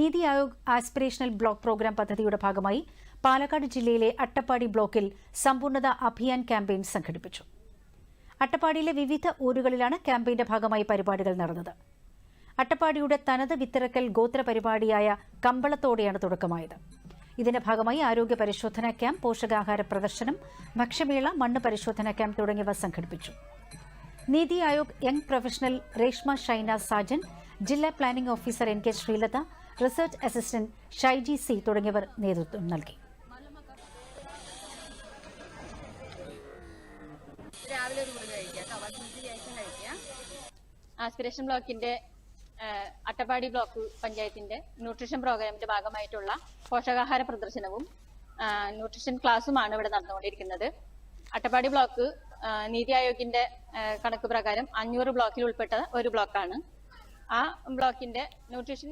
NITI Aayog aspirational block programme പദ്ധതിയുടെ ഭാഗമായി പാലക്കാട് ജില്ലയിലെ അട്ടപ്പാടി ബ്ലോക്കിൽ സമ്പൂർണത അഭിയാൻ ക്യാമ്പയിൻ സംഘടിപ്പിച്ചു. അട്ടപ്പാടിയിലെ വിവിധ ഊരുകളിലാണ് ക്യാമ്പയിന്റെ ഭാഗമായി പരിപാടികൾ നടന്നത്. അട്ടപ്പാടിയുടെ തനത് വിത്തിറക്കൽ ഗോത്ര പരിപാടിയായ കമ്പളത്തോടെയാണ് തുടക്കമായത്. ഇതിന്റെ ഭാഗമായി ആരോഗ്യ പരിശോധനാ ക്യാമ്പ് പോഷകാഹാര പ്രദർശനം ഭക്ഷ്യമേള മണ്ണ് പരിശോധനാ ക്യാമ്പ് തുടങ്ങിയവ സംഘടിപ്പിച്ചു. നീതി ആയോഗ് യങ് പ്രൊഫഷണൽ രേഷ്മ ഷൈന സാജൻ ജില്ലാ planning officer N K Sreelatha research assistant Shaiji C തുടങ്ങിയവർ നേതൃത്വം നൽകി. രാവിലെ ഒരു കഴിക്കുക ആസ്പിറേഷൻ ബ്ലോക്കിന്റെ അട്ടപ്പാടി ബ്ലോക്ക് പഞ്ചായത്തിന്റെ ന്യൂട്രീഷൻ പ്രോഗ്രാമിന്റെ ഭാഗമായിട്ടുള്ള പോഷകാഹാര പ്രദർശനവും ന്യൂട്രീഷൻ ക്ലാസ്സുമാണ് ഇവിടെ നടന്നുകൊണ്ടിരിക്കുന്നത്. അട്ടപ്പാടി ബ്ലോക്ക് നീതി ആയോഗിന്റെ കണക്ക് പ്രകാരം അഞ്ഞൂറ് ബ്ലോക്കിൽ ഉൾപ്പെട്ട ഒരു ബ്ലോക്കാണ്. ആ ബ്ലോക്കിന്റെ ന്യൂട്രീഷൻ